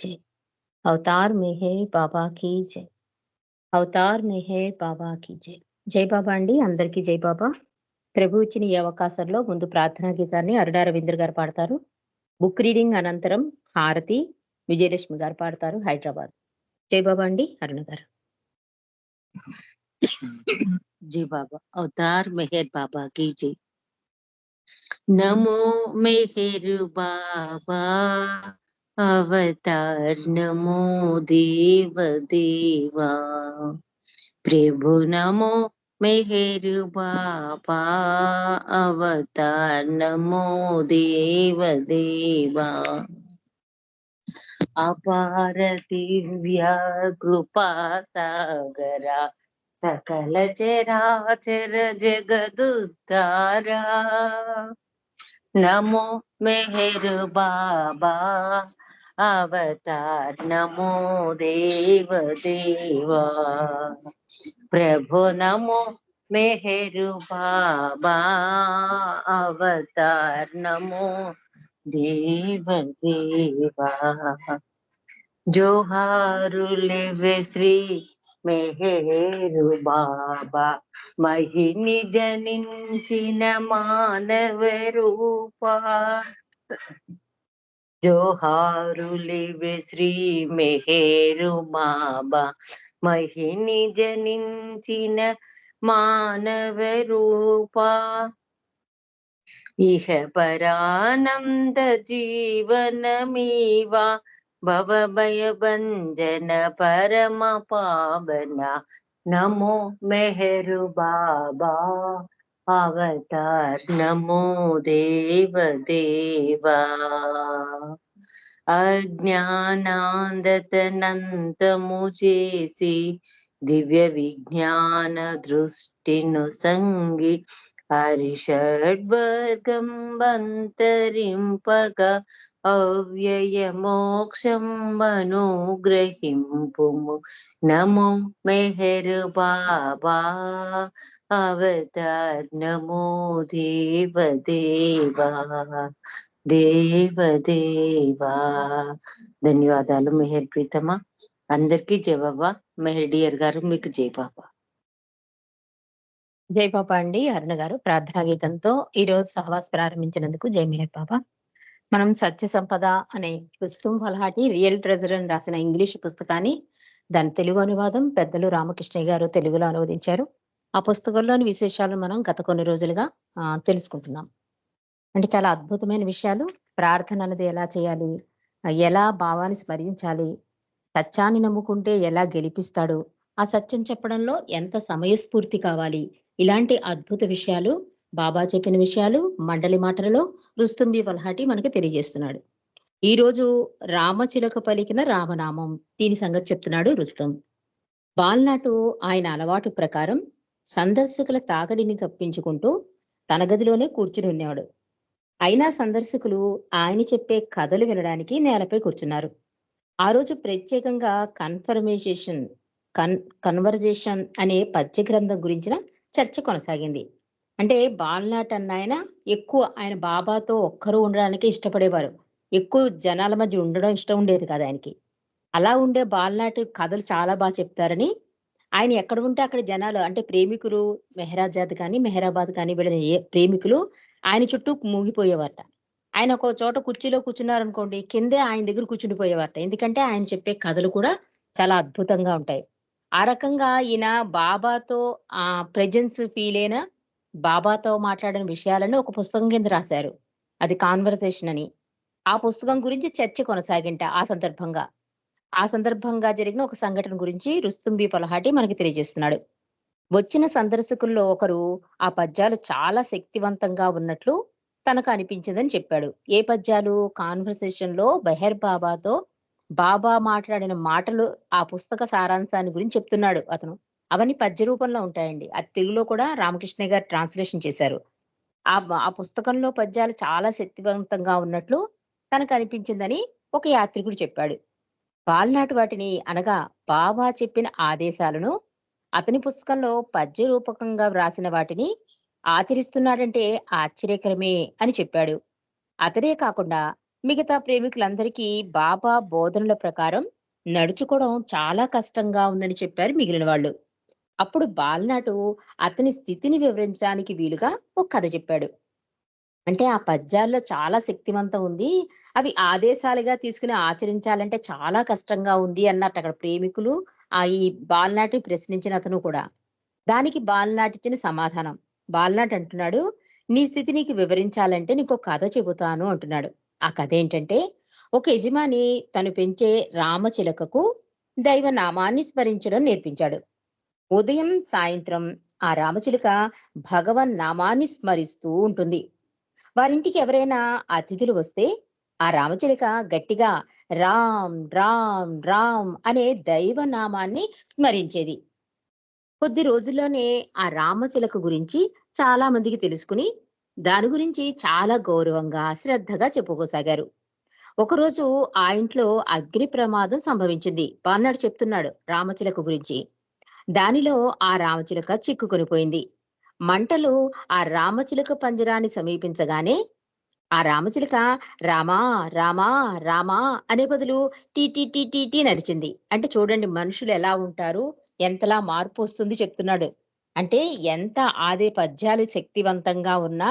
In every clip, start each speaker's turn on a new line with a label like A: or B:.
A: जय अवतार मेहर బాబా की जय అవతార్ మెహర్ బాబా की జై జై బాబా అండి అందరికీ జై బాబా ప్రభు ఇచ్చిన ఈ అవకాశంలో ముందు ప్రార్థనా గీతాన్ని అరుడా రవీంద్ర గారు పాడతారు బుక్ రీడింగ్ అనంతరం హారతి విజయలక్ష్మి గారు పాడతారు హైదరాబాద్ జై బాబా అండి అరుణ గారు
B: जी बाबा अवतार मेहर बाबा की जय नमो मेहर बाबा अवतार नमो देव देवा प्रभु नमो मेहर बाबा अवतार नमो देव देवा అపార దివ్య కృపా సాగరా సకల చరాచర జగదుద్ధారా నమో మెహర్ బాబా అవతార్ నమో దేవ దేవా ప్రభు నమో మెహరు బాబా అవతార్ నమో దేవ దేవా జోహారులెవె శ్రీ మెహేరు బాబా మహిని జనించిన మానవ రూపా జోహారులివె శ్రీ మెహేరు బాబా మహిని జనించిన మానవ రూపా ఇహ పరానంద జీవనమీవా భవభయ భంజన పరమ పావన నమో మెహరు బాబా అవతార్ నమో దేవ దేవా అజ్ఞానాందతనంతము చేసి దివ్య విజ్ఞాన దృష్టిను సంగి హరిషడ్వర్గం బంతరింపగా అవ్యయ మోక్షం అనుగ్రహింపుము నమో మెహర్ బాబా అవతార్ నమో దేవ దేవా దేవ దేవా ధన్యవాదాలు మెహర్ ప్రీతమ్మ అందరికీ జవాబా మెహర్ డియర్ గారు మీకు జై బాబా.
A: జై బాబా అండి అరుణ గారు. ప్రార్థనా గీతంతో ఈ రోజు సహవాస్ ప్రారంభించినందుకు జై మెహర్ బాబా. మనం సత్య సంపద అనే పుస్తకం ఫలహాటి రియల్ ట్రెజర్ అని రాసిన ఇంగ్లీష్ పుస్తకాన్ని దాని తెలుగు అనువాదం పెద్దలు రామకృష్ణయ్య గారు తెలుగులో అనువదించారు. ఆ పుస్తకంలోని విశేషాలు మనం గత కొన్ని రోజులుగా తెలుసుకుంటున్నాం. అంటే చాలా అద్భుతమైన విషయాలు. ప్రార్థన అనేది ఎలా చేయాలి? ఎలా భావాన్ని స్మరించాలి? సత్యాన్ని నమ్ముకుంటే ఎలా గెలిపిస్తాడు? ఆ సత్యం చెప్పడంలో ఎంత సమయస్ఫూర్తి కావాలి? ఇలాంటి అద్భుత విషయాలు బాబా చెప్పిన విషయాలు మండలి మాటలలో రుస్తుంబి వల్హాటి మనకి తెలియజేస్తున్నాడు. ఈ రోజు రామచిలక పలికిన రామనామం దీని సంగతి చెప్తున్నాడు రుస్తుం. బాల్నాటు ఆయన అలవాటు ప్రకారం సందర్శకుల తాగడిని తప్పించుకుంటూ తన గదిలోనే కూర్చుని ఉన్నాడు. అయినా సందర్శకులు ఆయన చెప్పే కథలు వినడానికి నేలపై కూర్చున్నారు. ఆ రోజు ప్రత్యేకంగా కన్ఫర్మేషన్ కన్ కన్వర్జేషన్ అనే పద్య గ్రంథం గురించిన చర్చ కొనసాగింది. అంటే బాల్నాట్ అన్న ఆయన ఎక్కువ ఆయన బాబాతో ఒక్కరు ఉండడానికి ఇష్టపడేవారు. ఎక్కువ జనాల మధ్య ఉండడం ఇష్టం ఉండేది కదా ఆయనకి. అలా ఉండే బాల్నాట్ కథలు చాలా బాగా చెప్తారని ఆయన ఎక్కడ ఉంటే అక్కడ జనాలు అంటే ప్రేమికులు మెహరాజాద్ కానీ మెహరాబాద్ కానీ వెళ్ళిన ఏ ప్రేమికులు ఆయన చుట్టూ మూగిపోయేవారట. ఆయన ఒక చోట కుర్చీలో కూర్చున్నారనుకోండి కిందే ఆయన దగ్గర కూర్చుండిపోయేవారట ఎందుకంటే ఆయన చెప్పే కథలు కూడా చాలా అద్భుతంగా ఉంటాయి. ఆ రకంగా ఈయన బాబాతో ఆ ప్రెజెన్స్ ఫీల్ అయిన బాబాతో మాట్లాడిన విషయాలను ఒక పుస్తకం కింద రాశారు. అది కాన్వర్సేషన్ అని. ఆ పుస్తకం గురించి చర్చ కొనసాగింట ఆ సందర్భంగా. ఆ సందర్భంగా జరిగిన ఒక సంఘటన గురించి రుస్తుంబి పొలహాటి మనకి తెలియజేస్తున్నాడు. వచ్చిన సందర్శకుల్లో ఒకరు ఆ పద్యాలు చాలా శక్తివంతంగా ఉన్నట్లు తనకు అనిపించిందని చెప్పాడు. ఏ పద్యాలు? కాన్వర్సేషన్లో బెహర్ బాబాతో బాబా మాట్లాడిన మాటలు ఆ పుస్తక సారాంశాన్ని గురించి చెప్తున్నాడు అతను. అవన్నీ పద్య రూపంలో ఉంటాయండి. అది తెలుగులో కూడా రామకృష్ణ గారు ట్రాన్స్లేషన్ చేశారు. ఆ ఆ పుస్తకంలో పద్యాలు చాలా శక్తివంతంగా ఉన్నట్లు తనకు అనిపించిందని ఒక యాత్రికుడు చెప్పాడు. పాల్నాటి వాటిని అనగా బాబా చెప్పిన ఆదేశాలను అతని పుస్తకంలో పద్య రూపకంగా వ్రాసిన వాటిని ఆచరిస్తున్నాడంటే ఆశ్చర్యకరమే అని చెప్పాడు. అతనే కాకుండా మిగతా ప్రేమికులందరికీ బాబా బోధనల ప్రకారం నడుచుకోవడం చాలా కష్టంగా ఉందని చెప్పారు మిగిలిన వాళ్ళు. అప్పుడు బాలనాటు అతని స్థితిని వివరించడానికి వీలుగా ఒక కథ చెప్పాడు. అంటే ఆ పద్యాల్లో చాలా శక్తివంతం ఉంది. అవి ఆదేశాలుగా తీసుకుని ఆచరించాలంటే చాలా కష్టంగా ఉంది అన్నట్టు అక్కడ ప్రేమికులు ఆ ఈ బాలనాటిని ప్రశ్నించిన అతను కూడా. దానికి బాలనాటిచ్చిన సమాధానం. బాలనాటి అంటున్నాడు నీ స్థితి నీకు వివరించాలంటే నీకు ఒక కథ చెబుతాను అంటున్నాడు. ఆ కథ ఏంటంటే ఒక యజమాని తను పెంచే రామచిలకకు దైవ నామాన్ని స్మరించడం నేర్పించాడు. ఉదయం సాయంత్రం ఆ రామచిలుక భగవన్ నామాన్ని స్మరిస్తూ ఉంటుంది. వారింటికి ఎవరైనా అతిథులు వస్తే ఆ రామచిలుక గట్టిగా రామ్ రామ్ రామ్ అనే దైవ నామాన్ని స్మరించేది. కొద్ది రోజుల్లోనే ఆ రామచిలక గురించి చాలా మందికి తెలుసుకుని దాని గురించి చాలా గౌరవంగా శ్రద్ధగా చెప్పుకోసాగారు. ఒకరోజు ఆ ఇంట్లో అగ్ని ప్రమాదం సంభవించింది. బాన్నాడు చెప్తున్నాడు రామచిలక గురించి. దానిలో ఆ రామచిలుక చిక్కుకొనిపోయింది. మంటలు ఆ రామచిలక పంజరాన్ని సమీపించగానే ఆ రామచిలక రామా రామా రామా అనే బదులు టీ నడిచింది. అంటే చూడండి మనుషులు ఎలా ఉంటారు ఎంతలా మార్పు వస్తుంది చెప్తున్నాడు. అంటే ఎంత ఆదే పద్యాలు శక్తివంతంగా ఉన్నా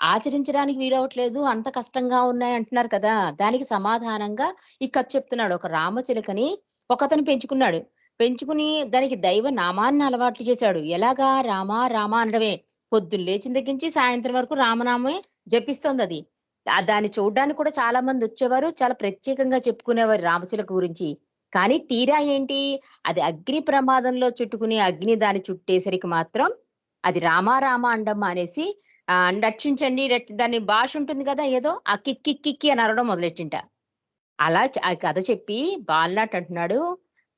A: ఆచరించడానికి వీలవట్లేదు అంత కష్టంగా ఉన్నాయి అంటున్నారు కదా. దానికి సమాధానంగా ఈ కథ చెప్తున్నాడు. ఒక రామచిలకని ఒకతను పెంచుకున్నాడు. పెంచుకుని దానికి దైవ నామాన్ని అలవాట్లు చేశాడు. ఎలాగా? రామా రామా అనడమే. పొద్దున్న లేచిన దగ్గర నుంచి సాయంత్రం వరకు రామనామే జపిస్తోంది అది. దాన్ని చూడడానికి కూడా చాలా మంది వచ్చేవారు. చాలా ప్రత్యేకంగా చెప్పుకునేవారు రామచిలక గురించి. కానీ తీరా ఏంటి? అది అగ్ని ప్రమాదంలో చుట్టుకుని అగ్ని దాన్ని చుట్టేసరికి మాత్రం అది రామా రామా అండమ్మ అనేసి రక్షించండి దాని భాష ఉంటుంది కదా ఏదో ఆ కిక్కి కిక్కి అని అనడం మొదలెట్టింట. అలా ఆ కథ చెప్పి బాలనాట్ అంటున్నాడు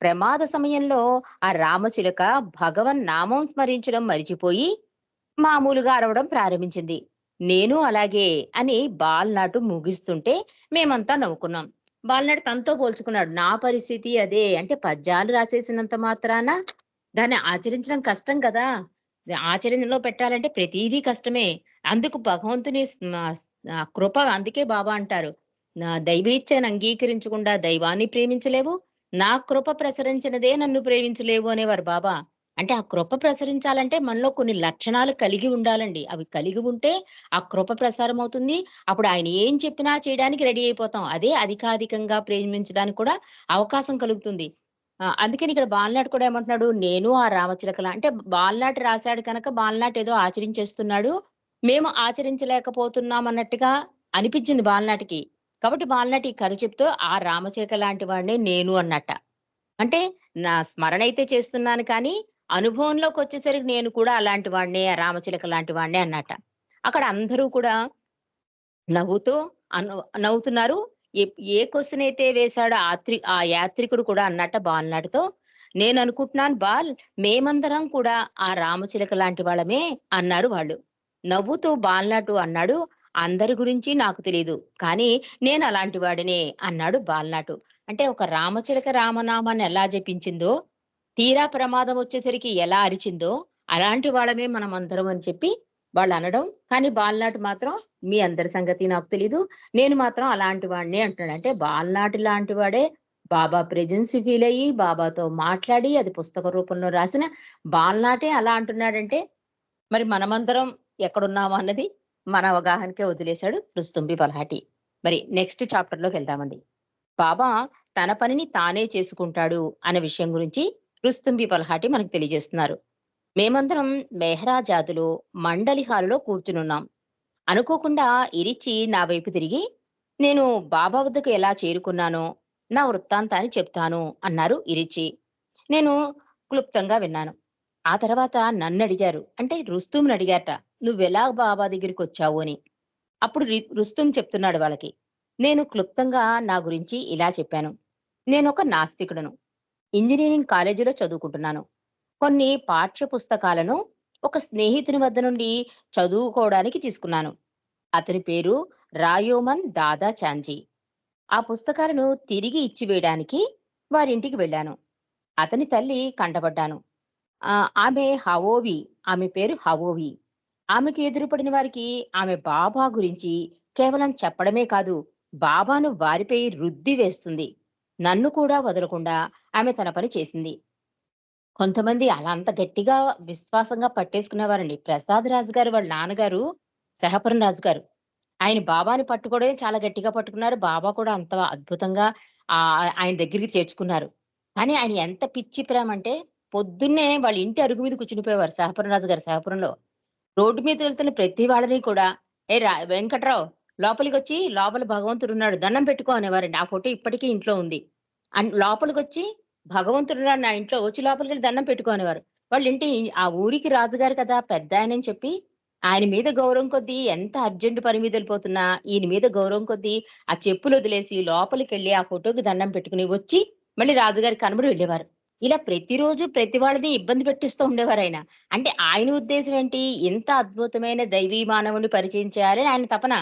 A: ప్రమాద సమయంలో ఆ రామచిలుక భగవన్ నామం స్మరించడం మరిచిపోయి మామూలుగా అరవడం ప్రారంభించింది. నేను అలాగే అని బాలనాటు ముగిస్తుంటే మేమంతా నవ్వుకున్నాం. బాలనాడు తనతో పోల్చుకున్నాడు నా పరిస్థితి అదే అంటే పద్యాలు రాసేసినంత మాత్రాన? దాన్ని ఆచరించడం కష్టం కదా. ఆచరణలో పెట్టాలంటే ప్రతిదీ కష్టమే. అందుకు భగవంతుని కృప అందుకే బాబా అంటారు. నా దైవేచ్ఛను అంగీకరించకుండా దైవాన్ని ప్రేమించలేవు. నా కృప ప్రసరించినదే నన్ను ప్రేమించలేవు అనేవారు బాబా. అంటే ఆ కృప ప్రసరించాలంటే మనలో కొన్ని లక్షణాలు కలిగి ఉండాలండి. అవి కలిగి ఉంటే ఆ కృప ప్రసారం అవుతుంది. అప్పుడు ఆయన ఏం చెప్పినా చేయడానికి రెడీ అయిపోతాం. అదే అధికాధికంగా ప్రేమించడానికి కూడా అవకాశం కలుగుతుంది. ఆ, అందుకని ఇక్కడ బాలనాటి కూడా ఏమంటున్నాడు? నేను ఆ రామచిలకల అంటే బాలనాటి రాశాడు కనుక బాలనాటి ఏదో ఆచరించేస్తున్నాడు. మేము ఆచరించలేకపోతున్నాం అన్నట్టుగా అనిపించింది బాలనాటికి. కాబట్టి బాలనాటి ఈ కథ చెప్తూ ఆ రామచిలక లాంటి వాడినే నేను అన్నట్ట. అంటే నా స్మరణ అయితే చేస్తున్నాను కానీ అనుభవంలోకి వచ్చేసరికి నేను కూడా అలాంటి వాడినే ఆ రామచిలక లాంటి వాడినే అన్నట్ట. అక్కడ అందరూ కూడా నవ్వుతూ అను నవ్వుతున్నారు. ఏ ఏ క్వశ్చన్ అయితే వేశాడో ఆత్రి ఆ యాత్రికుడు కూడా అన్నట్ట బాలనాటితో నేను అనుకుంటున్నాను బాల్ మేమందరం కూడా ఆ రామచిలక లాంటి వాళ్ళమే అన్నారు వాళ్ళు. నవ్వుతూ బాలనాటు అన్నాడు. అందరి గురించి నాకు తెలియదు కానీ నేను అలాంటి వాడినే అన్నాడు బాలనాటు. అంటే ఒక రామచిలక రామనామాన్ని ఎలా జపించిందో తీరా ప్రమాదం వచ్చేసరికి ఎలా అరిచిందో అలాంటి వాళ్ళమే మనం అందరం అని చెప్పి వాళ్ళు అనడం. కానీ బాల్నాటి మాత్రం మీ అందరి సంగతి నాకు తెలీదు నేను మాత్రం అలాంటి వాడినే అంటున్నాడు అంటే బాలనాటి లాంటి వాడే బాబా ప్రెజెన్స్ ఫీల్ అయ్యి బాబాతో మాట్లాడి అది పుస్తక రూపంలో రాసిన బాలనాటే అలా అంటున్నాడంటే మరి మనమందరం ఎక్కడున్నామా అన్నది? మన అవగాహనకే వదిలేశాడు రుస్తుంబి బల్హాటి మరి నెక్స్ట్ చాప్టర్లోకి వెళ్దామండి. బాబా తన పనిని తానే చేసుకుంటాడు అనే విషయం గురించి రుస్తుంబి బల్హాటి మనకు తెలియజేస్తున్నారు. మేమందరం మెహ్రాజాదులో మండలి హాలులో కూర్చునున్నాం. అనుకోకుండా ఇరిచి నా వైపు తిరిగి నేను బాబా వద్దకు ఎలా చేరుకున్నానో నా వృత్తాంతాన్ని చెప్తాను అన్నారు ఇరిచి. నేను క్లుప్తంగా విన్నాను. ఆ తర్వాత నన్ను అడిగారు అంటే రుస్తుమ్ని అడిగారట. నువ్వెలా బాబా దగ్గరికి వచ్చావు అని. అప్పుడు రుస్తుం చెప్తున్నాడు వాళ్ళకి. నేను క్లుప్తంగా నా గురించి ఇలా చెప్పాను. నేను ఒక నాస్తికుడను. ఇంజనీరింగ్ కాలేజీలో చదువుకుంటున్నాను. కొన్ని పాఠ్య పుస్తకాలను ఒక స్నేహితుని వద్ద నుండి చదువుకోవడానికి తీసుకున్నాను. అతని పేరు రాయోమన్ దాదా చాంజీ. ఆ పుస్తకాలను తిరిగి ఇచ్చివేయడానికి వారింటికి వెళ్ళాను. అతని తల్లి కంటపడ్డాను. ఆమె హవోవి. ఆమె పేరు హవోవి. ఆమెకు ఎదురుపడిన వారికి ఆమె బాబా గురించి కేవలం చెప్పడమే కాదు బాబాను వారిపై రుద్ది వేస్తుంది. నన్ను కూడా వదలకుండా ఆమె తన పని చేసింది. కొంతమంది అలా అంత గట్టిగా విశ్వాసంగా పట్టేసుకునేవారండి ప్రసాద్ రాజు గారు వాళ్ళ నాన్నగారు సహపురం రాజు గారు ఆయన బాబాని పట్టుకోవడమే చాలా గట్టిగా పట్టుకున్నారు. బాబా కూడా అంత అద్భుతంగా ఆ ఆయన దగ్గరికి చేర్చుకున్నారు. కానీ ఆయన ఎంత పిచ్చి ప్రేమ అంటే పొద్దున్నే వాళ్ళ ఇంటి అరుగు మీద కూర్చునిపోయేవారు సహపురం రాజు గారు సహపురంలో రోడ్డు మీద వెళ్తున్న ప్రతి వాళ్ళని కూడా ఏ రా వెంకట్రావు లోపలికి వచ్చి లోపల భగవంతుడు ఉన్నాడు దండం పెట్టుకో అనేవారండి. ఆ ఫోటో ఇప్పటికీ ఇంట్లో ఉంది. అండ్ లోపలికి వచ్చి భగవంతుడు ఉన్నాడు నా ఇంట్లో వచ్చి లోపలికి వెళ్ళి దండం పెట్టుకో అనేవారు. ఇంటి ఆ ఊరికి రాజుగారు కదా పెద్ద ఆయనని చెప్పి ఆయన మీద గౌరవం కొద్దీ ఎంత అర్జెంట్ పని మీద వెళ్ళిపోతున్నా ఈయన మీద గౌరవం కొద్దీ ఆ చెప్పులు వదిలేసి లోపలికి వెళ్ళి ఆ ఫోటోకి దండం పెట్టుకుని వచ్చి మళ్ళీ రాజుగారి కనబడి వెళ్ళేవారు. ఇలా ప్రతిరోజు ప్రతి వాళ్ళని ఇబ్బంది పెట్టిస్తూ ఉండేవారు ఆయన. అంటే ఆయన ఉద్దేశం ఏంటి? ఇంత అద్భుతమైన దైవీ మానవుని పరిచయం చేయాలని ఆయన తపన.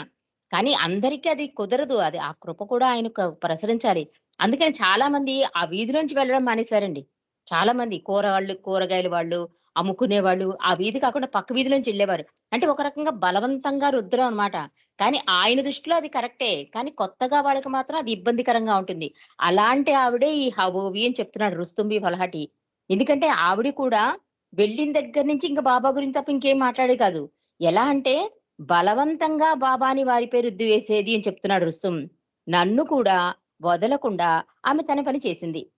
A: కానీ అందరికీ అది కుదరదు. అది ఆ కృప కూడా ఆయనకు ప్రసరించాలి. అందుకని చాలా మంది ఆ వీధిలోంచి వెళ్ళడం మానేశారండి. చాలా మంది కూరగాళ్ళు కూరగాయలు వాళ్ళు అమ్ముకునేవాళ్ళు. ఆ వీధి కాకుండా పక్క వీధి నుంచి వెళ్ళేవారు. అంటే ఒక రకంగా బలవంతంగా రుద్దరు అన్నమాట. కానీ ఆయన దృష్టిలో అది కరెక్టే. కానీ కొత్తగా వాళ్ళకి మాత్రం అది ఇబ్బందికరంగా ఉంటుంది. అలాంటి ఆవిడే ఈ హబోవి అని చెప్తున్నాడు రుస్తుంబి ఫలహటి. ఎందుకంటే ఆవిడ కూడా వెళ్ళిన దగ్గర నుంచి ఇంకా బాబా గురించి తప్ప ఇంకేం మాట్లాడే కాదు. ఎలా అంటే బలవంతంగా బాబాని వారిపై రుద్ది వేసేది అని చెప్తున్నాడు రుస్తుం. నన్ను కూడా వదలకుండా ఆమె తన పని చేసింది.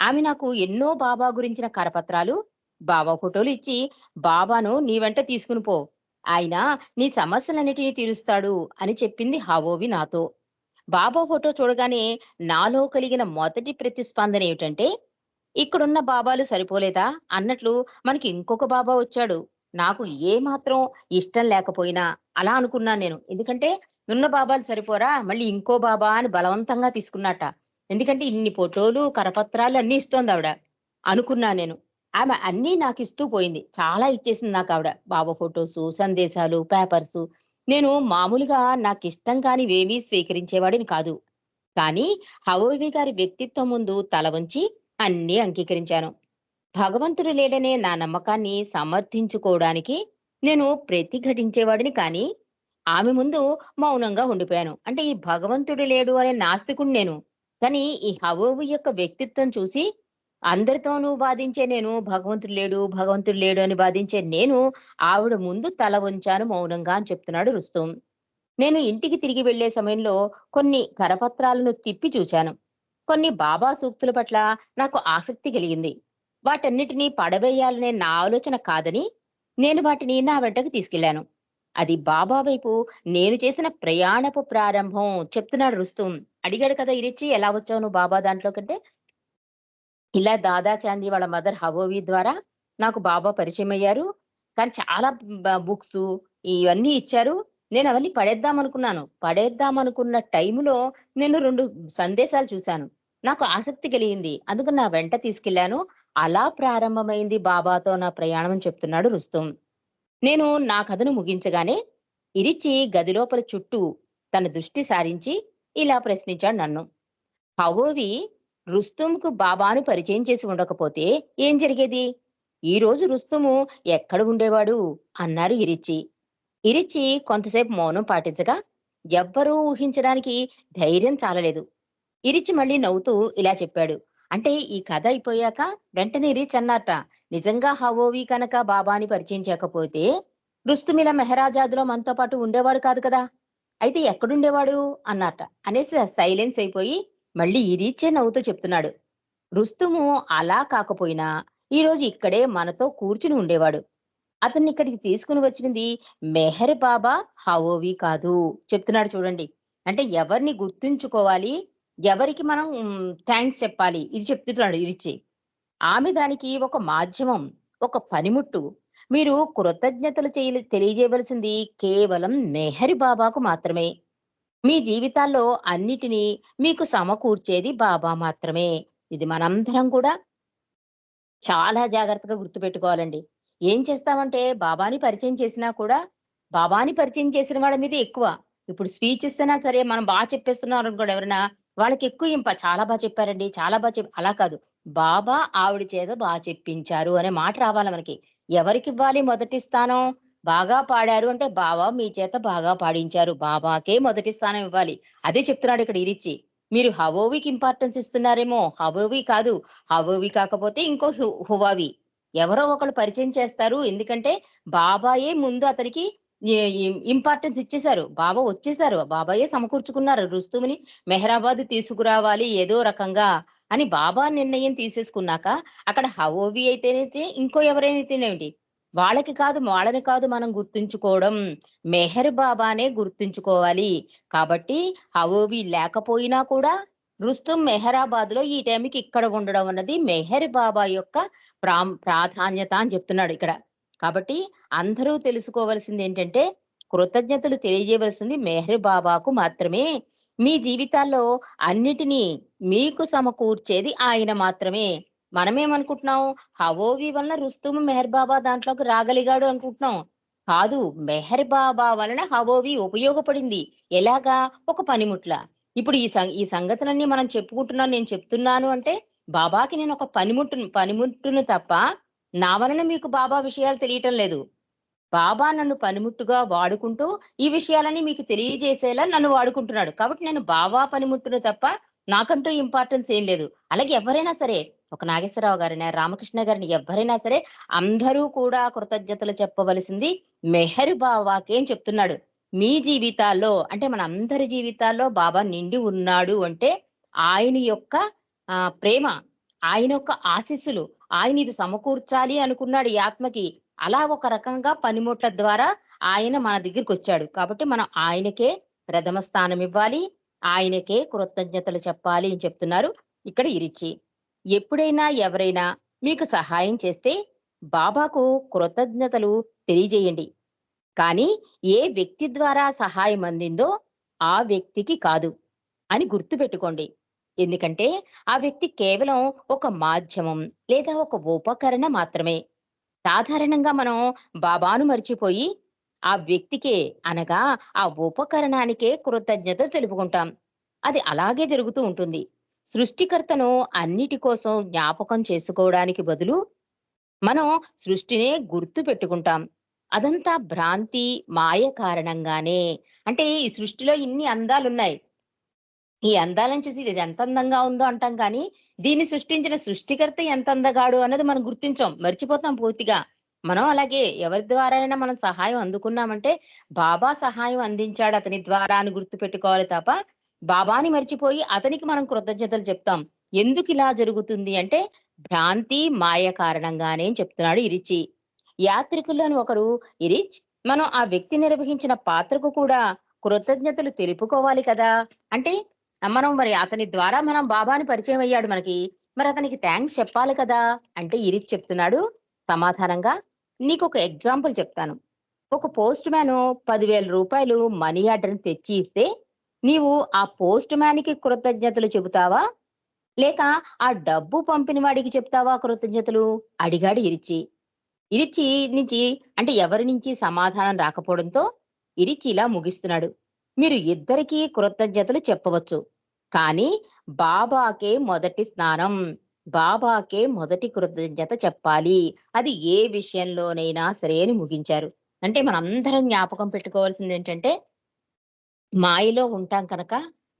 A: ఆమె నాకు ఎన్నో బాబా గురించిన కరపత్రాలు బాబా ఫోటోలు ఇచ్చి బాబాను నీ వెంట తీసుకుని పో. ఆయన నీ సమస్యలన్నిటినీ తీరుస్తాడు అని చెప్పింది హావోవి నాతో. బాబా ఫోటో చూడగానే నాలో కలిగిన మొదటి ప్రతిస్పందన ఏమిటంటే ఇక్కడున్న బాబాలు సరిపోలేదా? అన్నట్లు మనకి ఇంకొక బాబా వచ్చాడు. నాకు ఏ మాత్రం ఇష్టం లేకపోయినా అలా అనుకున్నాను నేను. ఎందుకంటే ఉన్న బాబాలు సరిపోరా? మళ్ళీ ఇంకో బాబా అని బలవంతంగా తీసుకున్నట్ట. ఎందుకంటే ఇన్ని ఫోటోలు కరపత్రాలు అన్ని ఇస్తోంది ఆవిడ. అనుకున్నా నేను. ఆమె అన్నీ నాకు ఇస్తూ పోయింది. చాలా ఇచ్చేసింది నాకు ఆవిడ బాబా ఫొటోస్ సందేశాలు పేపర్స్. నేను మామూలుగా నాకు ఇష్టం కానివేమీ స్వీకరించేవాడిని కాదు. కానీ హవోవి గారి వ్యక్తిత్వం ముందు తల వంచి అన్నీ అంగీకరించాను. భగవంతుడు లేడనే నా నమ్మకాన్ని సమర్థించుకోవడానికి నేను ప్రతిఘటించేవాడిని కానీ ఆమె ముందు మౌనంగా ఉండిపోయాను. అంటే ఈ భగవంతుడు లేడు అనే నాస్తికుడు నేను. కానీ ఈ హవోవి యొక్క వ్యక్తిత్వం చూసి అందరితోనూ బాధించే నేను భగవంతుడు లేడు భగవంతుడు లేడు అని బాధించే నేను ఆవిడ ముందు తల ఉంచాను మౌనంగా అని చెప్తున్నాడు రుస్తుం. నేను ఇంటికి తిరిగి వెళ్ళే సమయంలో కొన్ని కరపత్రాలను తిప్పి చూశాను కొన్ని బాబా సూక్తుల పట్ల నాకు ఆసక్తి కలిగింది. వాటన్నిటినీ పడవేయాలనే నా ఆలోచన కాదని నేను వాటిని నా వెంటకు తీసుకెళ్ళాను అది బాబా వైపు నేను చేసిన ప్రయాణపు ప్రారంభం చెప్తున్నాడు రుస్తుం. అడిగాడు కదా ఇరిచి ఎలా వచ్చావు నువ్వు బాబా దాంట్లో కంటే? ఇలా దాదా చాందీ వాళ్ళ మదర్ హవోవి ద్వారా నాకు బాబా పరిచయం అయ్యారు కానీ చాలా బుక్స్ ఇవన్నీ ఇచ్చారు. నేను అవన్నీ పడేద్దాం అనుకున్నాను. పడేద్దాం అనుకున్న టైంలో నేను రెండు సందేశాలు చూశాను. నాకు ఆసక్తి కలిగింది. అందుకు నా వెంట తీసుకెళ్ళాను అలా ప్రారంభమైంది బాబాతో నా ప్రయాణం అని చెప్తున్నాడు రుస్తుం. నేను నా కథను ముగించగానే ఇరిచి గదిలోపల చుట్టూ తన దృష్టి సారించి ఇలా ప్రశ్నించాడు నన్ను. హవోవి రుస్తుముకు బాబాను పరిచయం చేసి ఉండకపోతే ఏం జరిగేది? ఈ రోజు రుస్తుము ఎక్కడ ఉండేవాడు? అన్నారు ఇరిచి. ఇరిచి కొంతసేపు మౌనం పాటించగా ఎవ్వరూ ఊహించడానికి ధైర్యం చాలలేదు. ఇరిచి మళ్ళీ నవ్వుతూ ఇలా చెప్పాడు. అంటే ఈ కథ అయిపోయాక వెంటనే ఇరిచి అన్నట్ట నిజంగా హవోవి కనుక బాబాని పరిచయం చేయకపోతే రుస్తుమిల మెహరాజాదులో మనతో పాటు ఉండేవాడు కాదు కదా? అయితే ఎక్కడుండేవాడు? అన్నట్ట అనేసి సైలెన్స్ అయిపోయి మళ్ళీ ఇరీచే నవ్వుతూ చెప్తున్నాడు. రుస్తుము అలా కాకపోయినా ఈ రోజు ఇక్కడే మనతో కూర్చుని ఉండేవాడు. అతన్ని ఇక్కడికి తీసుకుని వచ్చినది మెహర్ బాబా హవోవి కాదు. చెప్తున్నాడు చూడండి. అంటే ఎవరిని గుర్తుంచుకోవాలి? ఎవరికి మనం థ్యాంక్స్ చెప్పాలి? ఇది చెప్తున్నాడు ఇరిచి ఆమె దానికి ఒక మాధ్యమం ఒక పనిముట్టు. మీరు కృతజ్ఞతలు చేయ తెలియజేయవలసింది కేవలం మెహరి బాబాకు మాత్రమే. మీ జీవితాల్లో అన్నిటినీ మీకు సమకూర్చేది బాబా మాత్రమే. ఇది మనందరం కూడా చాలా జాగ్రత్తగా గుర్తుపెట్టుకోవాలండి. ఏం చేస్తామంటే బాబాని పరిచయం చేసినా కూడా బాబాని పరిచయం చేసిన వాళ్ళ మీద ఎక్కువ. ఇప్పుడు స్పీచ్ ఇస్తున్నా సరే మనం బాగా చెప్పేస్తున్నారు అనుకోండి ఎవరైనా వాళ్ళకి ఎక్కువ ఇంప చాలా బాగా చెప్పారండి చాలా బాగా చెప్ అలా కాదు. బాబా ఆవిడ చేత బాగా చెప్పించారు అనే మాట రావాలి మనకి. ఎవరికి ఇవ్వాలి మొదటి స్థానం? బాగా పాడారు అంటే బాబా మీ చేత బాగా పాడించారు. బాబాకే మొదటి స్థానం ఇవ్వాలి. అదే చెప్తున్నాడు ఇక్కడ ఇరిచి. మీరు హవోవికి ఇంపార్టెన్స్ ఇస్తున్నారేమో. హవోవి కాదు. హవోవి కాకపోతే ఇంకో హు- హువావి. ఎవరో ఒకళ్ళు పరిచయం చేస్తారు. ఎందుకంటే బాబాయే ముందు అతనికి ఇంపార్టెన్స్ ఇచ్చేశారు. బాబా వచ్చేసారు బాబాయే సమకూర్చుకున్నారు. రుస్తుముని మెహరాబాద్ తీసుకురావాలి ఏదో రకంగా అని బాబా నిర్ణయం తీసేసుకున్నాక అక్కడ హవోవి అయితేనైతే ఇంకో ఎవరైతేనేమిటి వాళ్ళకి కాదు వాళ్ళని కాదు మనం గుర్తుంచుకోవడం. మెహర్ బాబానే గుర్తుంచుకోవాలి. కాబట్టి అవోవి లేకపోయినా కూడా రుస్తుం మెహరాబాద్లో ఈ టైంకి ఇక్కడ ఉండడం అన్నది మెహర్ బాబా యొక్క ప్రా ప్రాధాన్యత అని చెప్తున్నాడు ఇక్కడ. కాబట్టి అందరూ తెలుసుకోవాల్సింది ఏంటంటే కృతజ్ఞతలు తెలియజేయవలసింది మెహర్ బాబాకు మాత్రమే. మీ జీవితాల్లో అన్నిటినీ మీకు సమకూర్చేది ఆయన మాత్రమే. మనమేమనుకుంటున్నాం హవోవి వలన రుస్తుము మెహర్ బాబా దాంట్లోకి రాగలిగాడు అనుకుంటున్నాం కాదు మెహర్ బాబా వలన హవోవి ఉపయోగపడింది. ఎలాగా? ఒక పనిముట్ల. ఇప్పుడు ఈ సం ఈ సంగతులన్నీ మనం చెప్పుకుంటున్నాను నేను చెప్తున్నాను అంటే బాబాకి నేను ఒక పనిముట్టును పనిముట్టును తప్ప నా వలన మీకు బాబా విషయాలు తెలియటం లేదు. బాబా నన్ను పనిముట్టుగా వాడుకుంటూ ఈ విషయాలని మీకు తెలియజేసేలా నన్ను వాడుకుంటున్నాడు. కాబట్టి నేను బాబా పనిముట్టును తప్ప నాకంటూ ఇంపార్టెన్స్ ఏం లేదు. అలాగే ఎవరైనా సరే ఒక నాగేశ్వరరావు గారిని రామకృష్ణ గారిని ఎవరైనా సరే అందరూ కూడా కృతజ్ఞతలు చెప్పవలసింది మెహరు బావాకేం చెప్తున్నాడు. మీ జీవితాల్లో అంటే మన అందరి జీవితాల్లో బాబా నిండి ఉన్నాడు అంటే ఆయన యొక్క ప్రేమ ఆయన యొక్క ఆశీస్సులు ఆయన ఇది సమకూర్చాలి అనుకున్నాడు ఈ ఆత్మకి. అలా ఒక రకంగా పనిముట్ల ద్వారా ఆయన మన దగ్గరికి వచ్చాడు. కాబట్టి మనం ఆయనకే ప్రథమ స్థానం ఇవ్వాలి ఆయనకే కృతజ్ఞతలు చెప్పాలి అని చెప్తున్నారు. ఇక్కడ ఇరిచి ఎప్పుడైనా ఎవరైనా మీకు సహాయం చేస్తే బాబాకు కృతజ్ఞతలు తెలియజేయండి. కానీ ఏ వ్యక్తి ద్వారా సహాయం అందిందో ఆ వ్యక్తికి కాదు అని గుర్తుపెట్టుకోండి. ఎందుకంటే ఆ వ్యక్తి కేవలం ఒక మాధ్యమం లేదా ఒక ఉపకరణ మాత్రమే. సాధారణంగా మనం బాబాను మర్చిపోయి ఆ వ్యక్తికే అనగా ఆ ఉపకరణానికే కృతజ్ఞతలు తెలుపుకుంటాం. అది అలాగే జరుగుతూ ఉంటుంది. సృష్టికర్తను అన్నిటి కోసం జ్ఞాపకం చేసుకోవడానికి బదులు మనం సృష్టినే గుర్తు పెట్టుకుంటాం. అదంతా భ్రాంతి మాయ కారణంగానే. అంటే ఈ సృష్టిలో ఇన్ని అందాలు ఉన్నాయి ఈ అందాలను చూసి ఇది ఎంత అందంగా ఉందో అంటాం కానీ దీన్ని సృష్టించిన సృష్టికర్త ఎంత అందగాడు అన్నది మనం గుర్తించాం. మర్చిపోతాం పూర్తిగా. మనం అలాగే ఎవరి ద్వారానైనా మనం సహాయం అందుకున్నామంటే బాబా సహాయం అందించాడు అతని ద్వారా అని గుర్తు పెట్టుకోవాలి తప్ప బాబాని మర్చిపోయి అతనికి మనం కృతజ్ఞతలు చెప్తాం. ఎందుకు ఇలా జరుగుతుంది అంటే భ్రాంతి మాయ కారణంగానే చెప్తున్నాడు ఇరిచి. యాత్రికుల్లోని ఒకరు ఇరిచ్ మనం ఆ వ్యక్తి నిర్వహించిన పాత్రకు కూడా కృతజ్ఞతలు తెలుపుకోవాలి కదా. అంటే మనం మరి అతని ద్వారా మనం బాబాని పరిచయం అయ్యాడు మనకి. మరి అతనికి థ్యాంక్స్ చెప్పాలి కదా అంటే ఇరిచ్ చెప్తున్నాడు. సమాధానంగా నీకు ఒక ఎగ్జాంపుల్ చెప్తాను. ఒక పోస్ట్ మ్యాన్ పదివేల రూపాయలు మనీ ఆర్డర్ తెచ్చి ఇస్తే నీవు ఆ పోస్ట్ మ్యాన్కి కృతజ్ఞతలు చెబుతావా? లేక ఆ డబ్బు పంపిన వాడికి చెప్తావా కృతజ్ఞతలు? అడిగాడు ఇరిచి. ఇరిచి నుంచి అంటే ఎవరి నుంచి సమాధానం రాకపోవడంతో ఇరిచి ఇలా ముగిస్తున్నాడు. మీరు ఇద్దరికీ కృతజ్ఞతలు చెప్పవచ్చు. కానీ బాబాకే మొదటి స్నానం బాబాకే మొదటి కృతజ్ఞత చెప్పాలి. అది ఏ విషయంలోనైనా సరే అని ముగించారు. అంటే మనందరం జ్ఞాపకం పెట్టుకోవాల్సింది ఏంటంటే మాయలో ఉంటాం కనుక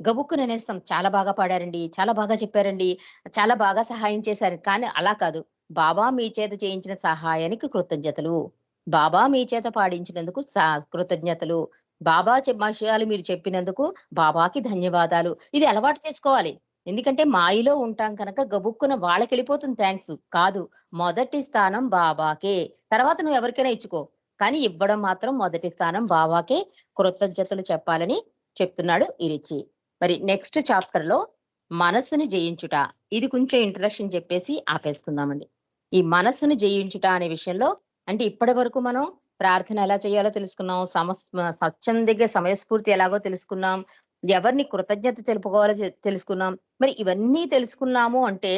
A: గబుక్కు నేనేస్తాం చాలా బాగా పాడారండి చాలా బాగా చెప్పారండి చాలా బాగా సహాయం చేశారు. కానీ అలా కాదు. బాబా మీ చేత చేయించిన సహాయానికి కృతజ్ఞతలు. బాబా మీ చేత పాడించినందుకు సా- కృతజ్ఞతలు. బాబా విషయాలు మీరు చెప్పినందుకు బాబాకి ధన్యవాదాలు. ఇది అలవాటు చేసుకోవాలి. ఎందుకంటే మాయిలో ఉంటాం కనుక గబుక్కున వాళ్ళకి వెళ్ళిపోతుంది థ్యాంక్స్ కాదు. మొదటి స్థానం బాబాకే. తర్వాత నువ్వు ఎవరికైనా ఇచ్చుకో. కానీ ఇవ్వడం మాత్రం మొదటి స్థానం బావాకే కృతజ్ఞతలు చెప్పాలని చెప్తున్నాడు ఇరిచి మరి నెక్స్ట్ చాప్టర్లో మనస్సును జయించుట. ఇది కొంచెం ఇంట్రడక్షన్ చెప్పేసి ఆపేసుకుందామండి. ఈ మనస్సును జయించుట అనే విషయంలో అంటే ఇప్పటి వరకు మనం ప్రార్థన ఎలా చేయాలో తెలుసుకున్నాం సమస్ స్వచ్ఛందిగా సమయస్ఫూర్తి ఎలాగో తెలుసుకున్నాం ఎవరిని కృతజ్ఞత తెలుపుకోవాలో తెలుసుకున్నాం. మరి ఇవన్నీ తెలుసుకున్నాము అంటే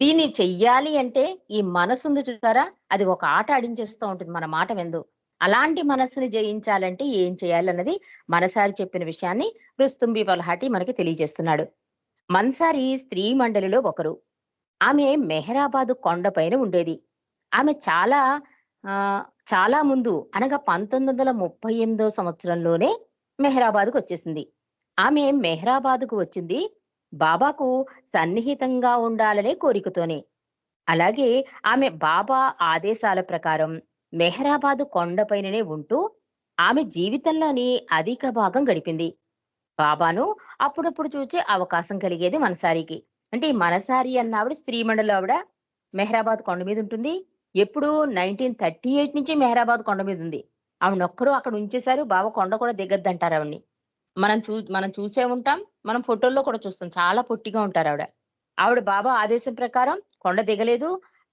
A: దీన్ని చెయ్యాలి అంటే ఈ మనసు ఉంది చూసారా? అది ఒక ఆట ఆడించేస్తూ ఉంటుంది మన మాట విందు. అలాంటి మనస్సుని జయించాలంటే ఏం చేయాలి అన్నది మనసారి చెప్పిన విషయాన్ని రుస్తుంబి వల్హాటి మనకి తెలియజేస్తున్నాడు. మన్సారి స్త్రీ మండలిలో ఒకరు. ఆమె మెహరాబాదు కొండపైన ఉండేది. ఆమె చాలా చాలా ముందు అనగా పంతొమ్మిది వందల ముప్పై ఎనిమిదో సంవత్సరంలోనే మెహరాబాద్కు వచ్చేసింది ఆమె మెహరాబాద్కు వచ్చింది బాబాకు సన్నిహితంగా ఉండాలనే కోరికతోనే. అలాగే ఆమె బాబా ఆదేశాల ప్రకారం మెహరాబాదు కొండపైననే ఉంటూ ఆమె జీవితంలోని అధిక భాగం గడిపింది. బాబాను అప్పుడప్పుడు చూచే అవకాశం కలిగేది మనసారికి. అంటే ఈ మనసారి అన్న ఆవిడ స్త్రీ మండలి ఆవిడ మెహరాబాద్ కొండ మీద ఉంటుంది. ఎప్పుడు నైన్టీన్ థర్టీ ఎయిట్ నుంచి మెహరాబాద్ కొండ మీద ఉంది. ఆవిడ ఒక్కరు అక్కడ ఉంచేశారు. బాబా కొండ కూడా దిగద్దంటారు ఆవిడ్ని. మనం చూ మనం చూసే ఉంటాం. మనం ఫోటోల్లో కూడా చూస్తాం. చాలా పొట్టిగా ఉంటారు ఆవిడ. ఆవిడ బాబా ఆదేశం ప్రకారం కొండ దిగలేదు.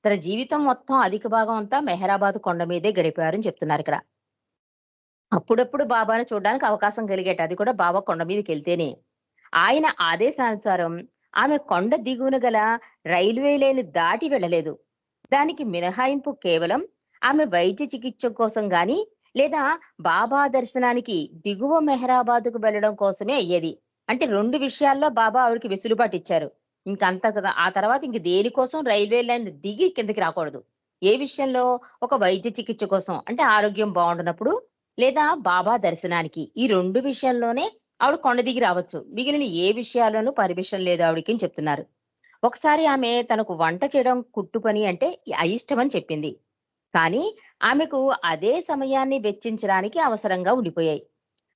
A: తన జీవితం మొత్తం అధిక భాగం అంతా మెహరాబాద్ కొండ మీదే గడిపారని చెప్తున్నారు ఇక్కడ. అప్పుడప్పుడు బాబాను చూడడానికి అవకాశం కలిగేట. అది కూడా బాబా కొండ మీదకి వెళ్తేనే. ఆయన ఆదేశానుసారం ఆమె కొండ దిగువన గల రైల్వే లేని దాటి వెళ్ళలేదు. దానికి మినహాయింపు కేవలం ఆమె వైద్య చికిత్స కోసం గాని లేదా బాబా దర్శనానికి దిగువ మెహరాబాద్కు వెళ్ళడం కోసమే అయ్యేది. అంటే రెండు విషయాల్లో బాబా ఆవిడకి వెసులుబాటు ఇచ్చారు. ఇంకంత కదా ఆ తర్వాత ఇంక దేనికోసం రైల్వే లైన్ దిగి కిందకి రాకూడదు. ఏ విషయంలో? ఒక వైద్య చికిత్స కోసం. అంటే ఆరోగ్యం బాగుండనప్పుడు లేదా బాబా దర్శనానికి. ఈ రెండు విషయంలోనే ఆవిడ కొండ దిగి రావచ్చు. మిగిలిన ఏ విషయాల్లోనూ పర్మిషన్ లేదు ఆవిడకి అని చెప్తున్నారు. ఒకసారి ఆమె తనకు వంట చేయడం కుట్టు పని అంటే అయిష్టమని చెప్పింది. కానీ ఆమెకు అదే సమయాన్ని వెచ్చించడానికి అవసరంగా ఉండిపోయాయి.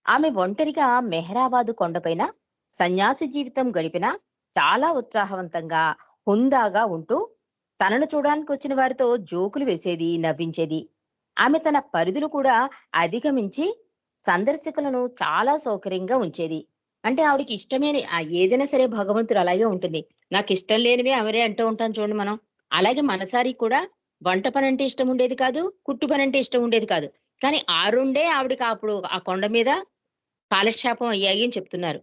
A: ఆమె ఒంటరిగా మెహరాబాదు కొండపైన సన్యాసి జీవితం గడిపిన చాలా ఉత్సాహవంతంగా హుందాగా ఉంటూ తనను చూడడానికి వచ్చిన వారితో జోకులు వేసేది నవ్వించేది. ఆమె తన పరిధులు కూడా అధిగమించి సందర్శకులను చాలా సౌకర్యంగా ఉంచేది. అంటే ఆవిడకి ఇష్టమైన ఆ ఏదైనా సరే భగవంతుడు అలాగే ఉంటుంది. నాకు ఇష్టం లేనివి అవరే అంటూ ఉంటాం చూడండి మనం. అలాగే మనసారి కూడా వంట పని అంటే ఇష్టం ఉండేది కాదు కుట్టు పని అంటే ఇష్టం ఉండేది కాదు. కానీ ఆ రెండే ఆవిడకి అప్పుడు ఆ కొండ మీద కాలక్షేపం అయ్యాయి అని చెప్తున్నారు.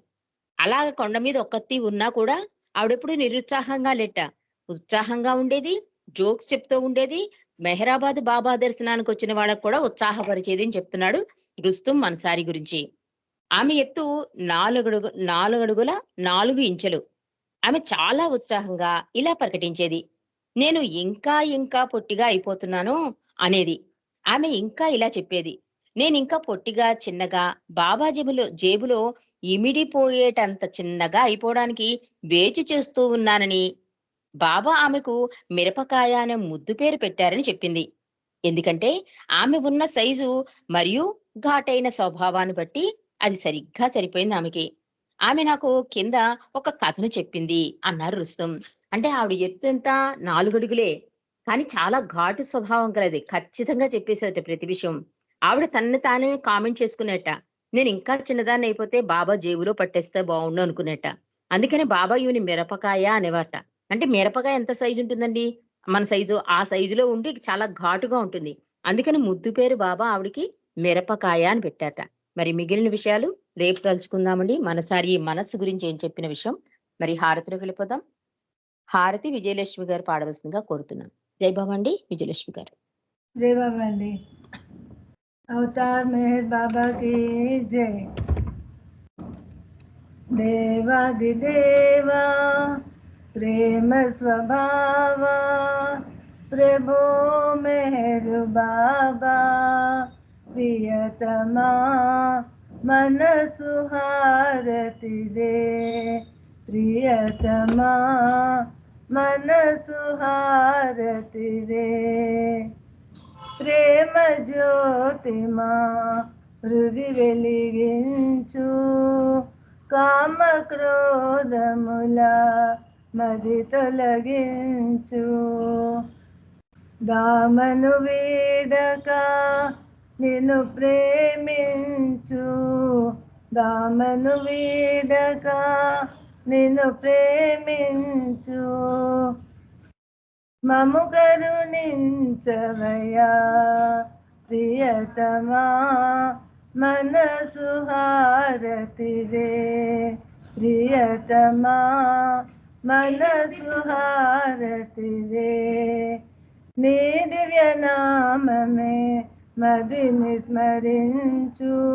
A: అలాగ కొండ మీద ఒక్కత్తి ఉన్నా కూడా ఆవిడెప్పుడు నిరుత్సాహంగా లెట్ట ఉత్సాహంగా ఉండేది జోక్స్ చెప్తూ ఉండేది మెహరాబాద్ బాబా దర్శనానికి వచ్చిన వాళ్ళకు కూడా ఉత్సాహపరిచేది అని చెప్తున్నాడు రుస్తుం మనసారి గురించి. ఆమె ఎత్తు నాలుగడుగు నాలుగడుగుల నాలుగు ఇంచెలు. ఆమె చాలా ఉత్సాహంగా ఇలా ప్రకటించేది నేను ఇంకా ఇంకా పొట్టిగా అయిపోతున్నాను అనేది. ఆమె ఇంకా ఇలా చెప్పేది నేను ఇంకా పొట్టిగా చిన్నగా బాబా జేబులో జేబులో ఇమిడిపోయేటంత చిన్నగా అయిపోవడానికి వేచి చేస్తూ ఉన్నానని బాబా ఆమెకు మిరపకాయ అనే ముద్దు పేరు పెట్టారని చెప్పింది. ఎందుకంటే ఆమె ఉన్న సైజు మరియు ఘాటైన స్వభావాన్ని బట్టి అది సరిగ్గా సరిపోయింది ఆమెకి. ఆమె నాకు కింద ఒక కథను చెప్పింది అన్నారు రుస్తుం అంటే ఆవిడ ఎత్తు ఎంత? నాలుగడుగులే కానీ చాలా ఘాటు స్వభావం కలది ఖచ్చితంగా చెప్పేసేట ప్రతి విషయం. ఆవిడ తనని తానే కామెంట్ చేసుకునేట. నేను ఇంకా చిన్నదాన్ని అయిపోతే బాబా జేబులో పట్టేస్తే బాగుండు అనుకునేట. అందుకని బాబా ఈవిని మిరపకాయ అనేవాట. అంటే మిరపకాయ ఎంత సైజు ఉంటుందండి మన సైజు ఆ సైజులో ఉండి చాలా ఘాటుగా ఉంటుంది. అందుకని ముద్దు పేరు బాబా ఆవిడికి మిరపకాయ అని పెట్టాట. మరి మిగిలిన విషయాలు రేపు తలుచుకుందామండి. మనసారి ఈ మనస్సు గురించి ఏం చెప్పిన విషయం. మరి హారతిలోకి వెళ్ళిపోదాం. హారతి విజయలక్ష్మి గారు పాడవలసిందిగా కోరుతున్నాను జై బాబా అండి విజయలక్ష్మి గారు.
C: జై బాబా అండి अवतार मेहर बाबा की जय। देवादिदेवा प्रेम स्वभावा, प्रभो मेहर बाबा, प्रियतमा, मन सुहारति दे। प्रियतमा, मन सुहारति दे। ప్రేమ జ్యోతిమా హృది వెలిగించు. కామ క్రోధముల మది తొలగించు. దామను వీడక నిన్ను ప్రేమించు. దామను వీడక నిన్ను ప్రేమించు. మము కరుణించవయా ప్రియతమా మనసు హారతిదే ప్రియతమా మనసు హారతిదే నీ దివ్య నామమే మదిని స్మరించు.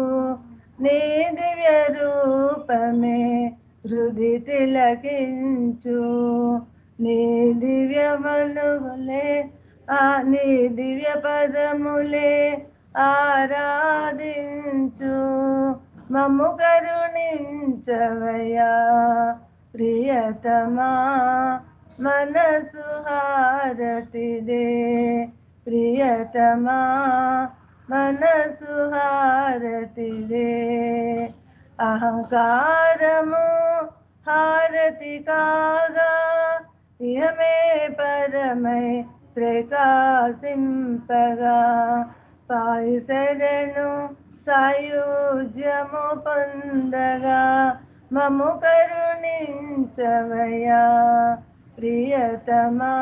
C: నీ దివ్య రూపమే హృది తిలకించు. నీ దివ్య మనుగులే ఆ నీ దివ్య పదములే ఆరాధించు. మమ్ము కరుణించవయ్యా ప్రియతమా మనసు హారతిదే. ప్రియతమా మనసు హారతిదే. అహంకారము హారతి కాగా ఇహమే పరమై ప్రకాశింపగా పాయసరను సాయుజ్యము పొందగా. మము కరుణించవయా. ప్రియతమా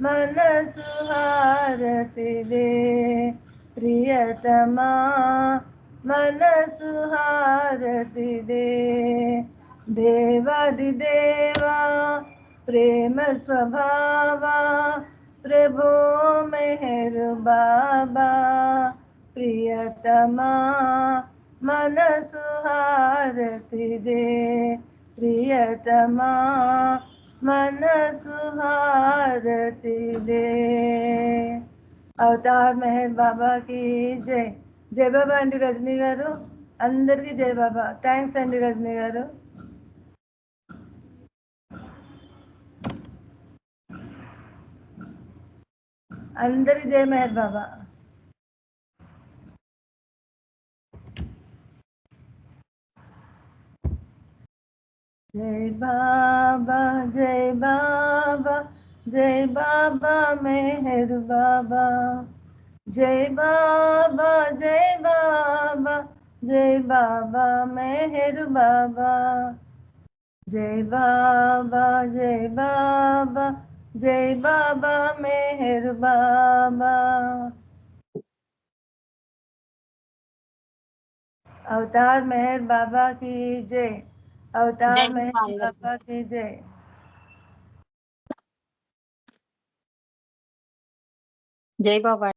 C: మనసు హారతిదే. ప్రియతమా మనసు హారతిదే. దేవాది దేవా ప్రేమ స్వభావా ప్రభో మెహరు బాబా ప్రియతమా మనసు హారతిదే ప్రియతమా మనసు హారతిదే అవతార్ మెహర్ బాబాకి జై జై బాబా అండి రజనీ గారు అందరికీ జై బాబా థ్యాంక్స్ అండి రజనీ గారు అందరికి జై మెహర్ బాబా జై బాబా జై బాబా జై బాబా మెహర్ బాబా జై బాబా జై బాబా జై బాబా మెహర్ బాబా జై బాబా జై బాబా जय बाबा मेहर बाबा। अवतार मेहर बाबा की जय। अवतार मेहर
A: बाबा
C: की जय।
A: जय बाबा।